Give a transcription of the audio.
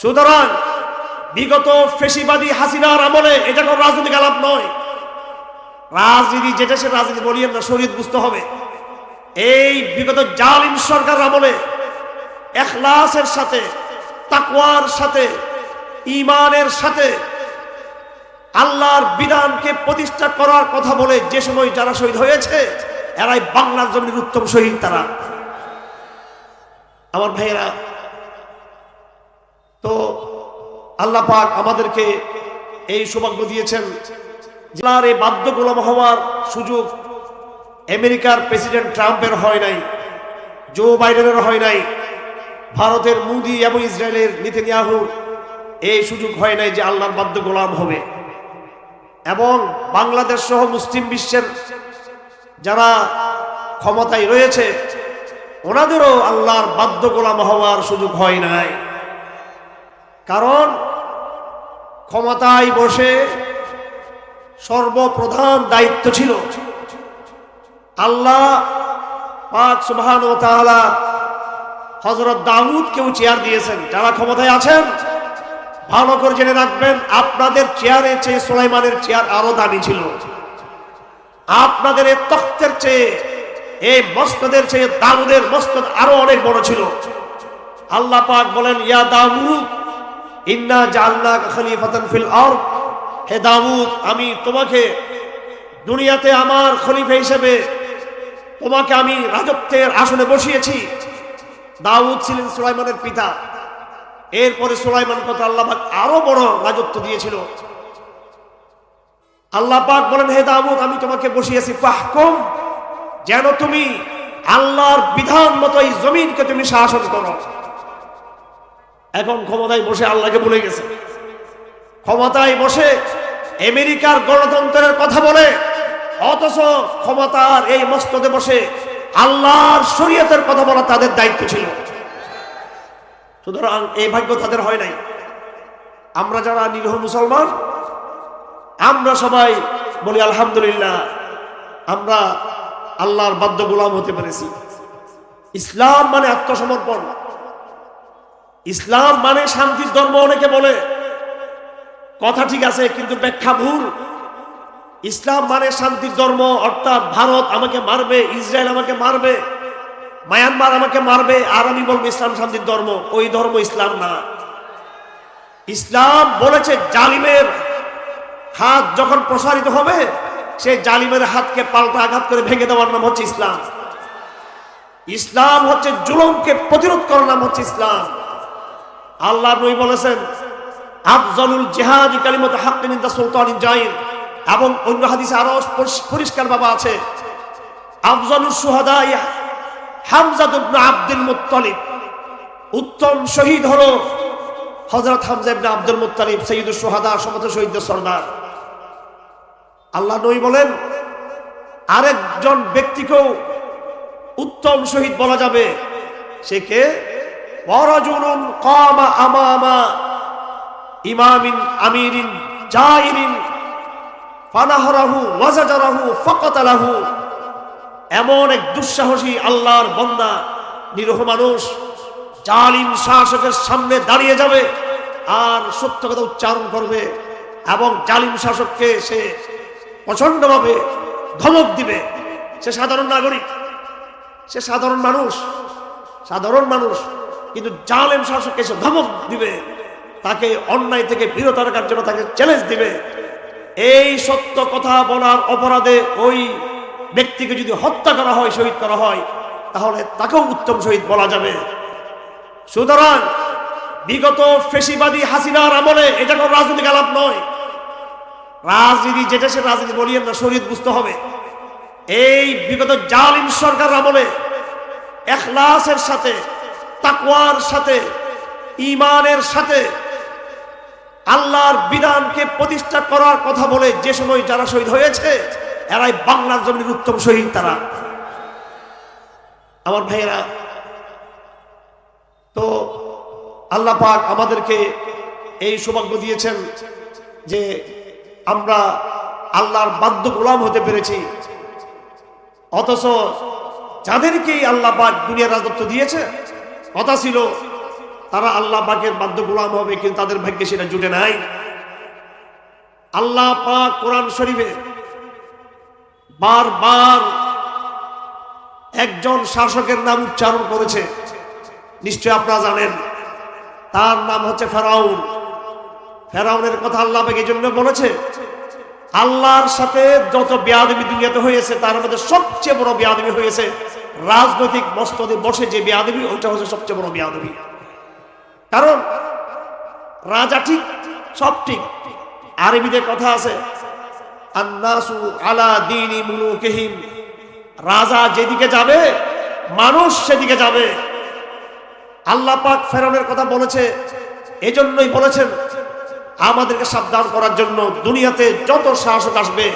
সুতরাং বিগত ফেসিবাদী হাসিনার আমলে এটা কোনো রাজনৈতিক আলাপ নয়। রাজনীতি যেটা সে রাজনীতি বলিয়েন না শরীর বুঝতে হবে। এই বিগত জালিম সরকার আমলে এখলাসের সাথে, তাকওয়ার সাথে ইমানের সাথে আল্লাহর বিধানকে প্রতিষ্ঠা করার কথা বলে যে সময় যারা শহীদ হয়েছে, এরাই বাংলার জমির উত্তম শহীদ তারা। আমার ভাইয়েরা তো আল্লাহ পাক আমাদেরকে এই সৌভাগ্য দিয়েছেন জেলার এই বাধ্য গোলাম হওয়ার সুযোগ আমেরিকার প্রেসিডেন্ট ট্রাম্পের হয় নাই, জো বাইডেনের হয় নাই, ভারতের মুদি এবং ইসরায়েলের নেতানিয়াহু এই সুযোগ হয় নাই যে আল্লাহর বাধ্য গোলাম হবে। এবং বাংলাদেশ সহ মুসলিম বিশ্বের যারা ক্ষমতায় রয়েছে, ওনাদেরও আল্লাহর বাধ্য গোলাম হওয়ার সুযোগ হয় নাই। কারণ ক্ষমতায় বসে সর্বপ্রধান দায়িত্ব ছিল আল্লাহ পাক সুবহান ও তাআলা হজরত দাউদকেও চেয়ার দিয়েছেন। যারা ক্ষমতায় আছেন, ভালো করে জেনে রাখবেন, আপনাদের চেয়ারের চেয়ে সুলাইমানের চেয়ার আরও দামি ছিল। আপনাদের এই তখ্তের চেয়ে, এই মস্তদের চেয়ে দাউদের মস্তদ আরও অনেক বড় ছিল। আল্লাহ পাক বলেন, ইয়া দাউদ ইন্না খলিফাতান ফিল হে দাউদ, আমি তোমাকে দুনিয়াতে আমার খলিফা হিসেবে তোমাকে আমি রাজত্বের আসনে বসিয়েছি। দাউদ ছিলেন সুলাইমানের পিতা। এরপরে সুলাইমান কথা আল্লাহবাক আরও বড় রাজত্ব দিয়েছিল। আল্লাহ পাক বলেন, হে দাউদ, আমি তোমাকে বসিয়েছি। ফাহকুম, যেন তুমি আল্লাহর বিধান মতো এই জমিনকে তুমি শাসন করো। এখন ক্ষমতায় বসে আল্লাহকে ভুলে গেছে। ক্ষমতায় বসে আমেরিকার গণতন্ত্রের কথা বলে, অথচ ক্ষমতার এই মস্তদে বসে আল্লাহর শরীয়তের কথা বলা তাদের দায়িত্ব ছিল। সুতরাং এই ভাগ্য তাদের হয় নাই। আমরা যারা নিরীহ মুসলমান, আমরা সবাই বলি, আলহামদুলিল্লাহ, আমরা আল্লাহর বাদ্য গোলাম হতে পেরেছি। ইসলাম মানে আত্মসমর্পণ। ইসলাম মানে শান্তির ধর্ম অনেকে বলে। কথা ঠিক আছে, কিন্তু ব্যাখ্যা ভুল। ইসলাম মানে শান্তির ধর্ম, অর্থাৎ ভারত আমাকে মারবে, ইসরায়েল আমাকে মারবে, মায়ানমার আমাকে মারবে, আর আমি বলব ইসলাম শান্তির ধর্ম। ওই ধর্ম ইসলাম না। ইসলাম বলেছে জালিমের হাত যখন প্রসারিত হবে সেই জালিমের হাতকে পাল্টা আঘাত করে ভেঙে দেওয়ার নাম হচ্ছে ইসলাম। ইসলাম হচ্ছে জুলমকে প্রতিরোধ করার নাম হচ্ছে ইসলাম। আল্লাহ নবী বলেছেন, আফজলুল জিহাদি কালিমত হাক্কিন ইনদা সুলতানিন জাইর। এবং অন্য হাদিসে আরও পরিষ্কার বাবা আছে আফজলুল সুহাদা হামজাদ ইবনে আব্দুল মুত্তালিব। উত্তম শহীদ হলো হযরত হামজা ইবনে আব্দুল মুত্তালিব সৈয়দুল সুহাদা, সমস্ত শহীদদের সর্দার। আল্লাহ নবী বলেন, আরেকজন ব্যক্তিকেও উত্তম শহীদ বলা যাবে। সে কে? ওয়ারাজুলুন কামা আমামা ইমামিন আমিরিন জাইরিন ফানাহরাহু ওয়াজাজারাহু ফাকাতালাহু। এমন এক দুঃসাহসী আল্লাহর বন্দা, নিরহ মানুষ, জালিম শাসকের সামনে দাঁড়িয়ে যাবে আর সত্য কথা উচ্চারণ করবে এবং জালিম শাসককে সে প্রচন্ডভাবে ধমক দিবে। সে সাধারণ নাগরিক, সে সাধারণ মানুষ সাধারণ মানুষ কিন্তু জালেম শাসককে সে ধমক দিবে। তাকে অন্যায় থেকে বিরত রাখার জন্য তাকে চ্যালেঞ্জ দিবে। এই সত্য কথা বলার অপরাধে ওই ব্যক্তিকে যদি হত্যা করা হয়, শহীদ করা হয়, তাহলে তাকেও উত্তম শহীদ বলা যাবে। সুতরাং বিগত ফেসিবাদী হাসিনার আমলে এটা কোনো রাজনৈতিক আলাপ নয়। রাজনীতি যেটা সে রাজনীতি বলিয়েন না শরীর বুঝতে হবে। এই বিগত জালিম সরকার আমলে এখলাসের সাথে তাকওয়ার সাথে ইমানের সাথে, আল্লাহর বিধানকে প্রতিষ্ঠা করার কথা বলে যে সময় যারা শহীদ হয়েছে, এরাই বাংলার জমির উত্তম শহীদ তারা। আমার ভাইয়েরা, তো আল্লাহ পাক আমাদেরকে এই সৌভাগ্য দিয়েছেন যে আমরা আল্লাহর বাধ্য গোলাম হতে পেরেছি। অথচ যাদেরকেই আল্লাহ পাক দুনিয়ার রাজত্ব দিয়েছে কথা ছিল, তারা আল্লাহ পাকের বাধ্য গোলাম হবে, কিন্তু তাদের ভাগ্যে সেটা জুটে নাই। আল্লাহ পাক কোরআন শরীফে বারবার একজন শাসকের নাম উচ্চারণ করেছে। নিশ্চয় আপনারা জানেন, তার নাম হচ্ছে ফেরাউন। ফেরাউনের কথা আল্লাহ এই জন্য বলেছে, আল্লাহর সাথে যত বেয়াদবি দুনিয়াতে হয়েছে, তার মধ্যে সবচেয়ে বড় বেয়াদবি হয়েছে রাজনৈতিক মস্তদে বসে যে বেয়াদবি, ওইটা হচ্ছে সবচেয়ে বড় বেয়াদবি। কারণ রাজা ঠিক, সব ঠিক। আরবিতে কথা আছে আলা রাজা যেদিকে যাবে, মানুষ সেদিকে যাবে। আল্লাহ পাক ফেরাউনের কথা বলেছে, এজন্যই বলেছেন, আমাদেরকে সাবধান করার জন্য দুনিয়াতে যত শাসক আসবে